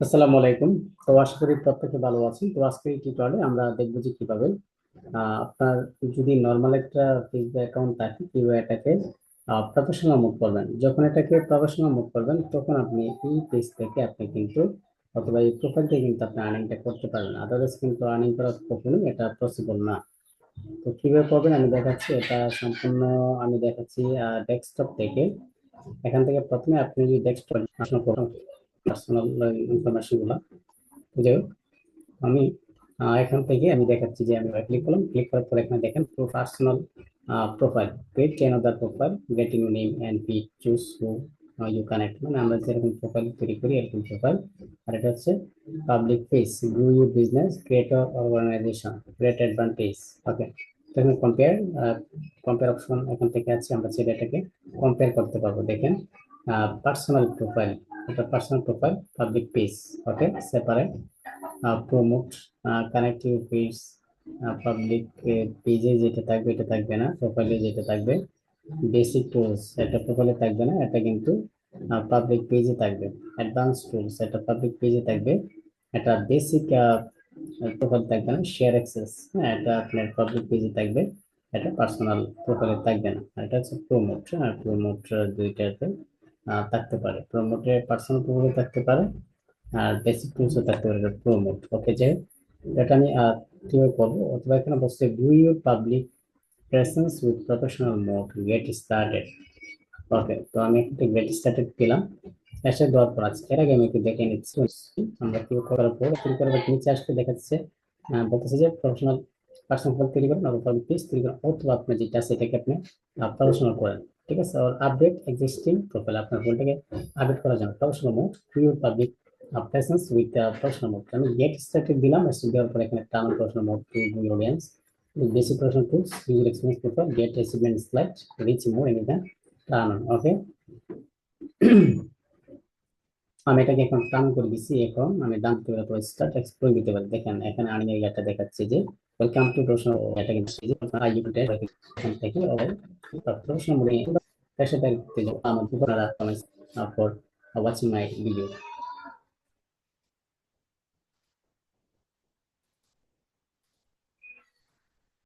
আসসালামু আলাইকুম। তো আশা করি প্রত্যেকে ভালো আছেন। তো আজকের এই টিউটোরিয়ালে আমরা দেখব যে কীভাবে আপনার যদি নর্মাল একটা ফেসবুক অ্যাকাউন্ট থাকে, কীভাবে এটাকে প্রফেশনাল মুড করবেন। যখন এটাকে প্রফেশনাল মুড করবেন, তখন আপনি এই পেজ থেকে আপনি কিন্তু অথবা এই প্রোফাইল থেকে কিন্তু আপনি আর্নিংটা করতে পারবেন। আদারওয়াইজ কিন্তু আর্নিং করা কখনোই এটা পসিবল না। তো কীভাবে করবেন? আমি দেখাচ্ছি, এটা সম্পূর্ণ আমি দেখাচ্ছি ডেস্কটপ থেকে। এখান থেকে প্রথমে আপনি যদি ডেস্কটপ পার্সোনাল ইনফরমেশনগুলো। যাই হোক, আমি এখান থেকে আমি দেখাচ্ছি যে আমি ক্লিক করলাম। ক্লিক করার পর এখানে দেখেন personal profile create can other profile getting name and P choose who you connect মানে আমরা যেরকম প্রোফাইল তৈরি করি এরকম প্রোফাইল আর এটা হচ্ছে public page grow your business creator organisation great advantage okay এখানে কম্পেয়ার কম্পেয়ার অপশন এখান থেকে আছে আমরা সেটা এটাকে কম্পেয়ার করতে পারব দেখেন। পার্সোনাল প্রোফাইল এটা personal profile public page okay separate promote connective page public পেজে যেটা থাকবে এটা থাকবে না প্রোফাইলে যেটা থাকবে বেসিক টুলস এটা প্রোফাইলে থাকবে না এটা কিন্তু পাবলিক পেজে থাকবে অ্যাডভান্স টুলস এটা পাবলিক পেজে থাকবে এটা বেসিক প্রোফাইল থাকবে না শেয়ার অ্যাক্সেস হ্যাঁ এটা আপনার পাবলিক পেজে থাকবে এটা পার্সোনাল প্রোফাইলে থাকবে না এটা হচ্ছে প্রমোট হ্যাঁ প্রমোট দুইটাতে আহ, থাকতে পারে। প্রমোটে পার্সোনাল প্রোফাইলে থাকতে পারে, আর বেসিক টুলসও থাকতে পারে প্রমোট ওকে যে এটা আমি কীভাবে করব? অথবা এখানে বসছে do your public presence with professional mode get started okay তো আমি একটা গেট স্টার্টেড পেলাম এসে দেওয়ার পর আছে এর আগে আমি একটু দেখে নিচ্ছি। আমরা কি করার পর ক্লিক করার নিচে আসতে দেখাচ্ছে বলতেছে যে প্রফেশনাল পার্সোনাল প্রোফাইল তৈরি করেন অথবা পেজ তৈরি করেন অথবা আপনার যেটা সেটাকে আপনি প্রফেশনাল করেন ঠিক আছে আর আপডেট এক্সিস্টিং প্রোফাইল আপনার ফোনটাকে আপডেট করার জন্য professional mode create public presence with professional mode আমি গেট স্টার্টেড দিলাম এসে দেওয়ার পর এখানে turn professional mode to audience basic professional tools, user experience profile, get achievement slide, reach more anytime turn on okay? আমি এটাকে এখন টান করে দিচ্ছি এখন আমি ডান করে পরে স্টার্ট এক্সপ্লোর দিতে পারি। দেখেন, এখানে আর্নিং এই এটা দেখাচ্ছে যে ওয়েলকাম টু প্রশ্ন এটা কিন্তু যে আপনারা ইউটিউব এখান থেকে প্রশ্ন মনে পেশাদার আমার আপনারা ফর ওয়াচিং মাই ভিডিও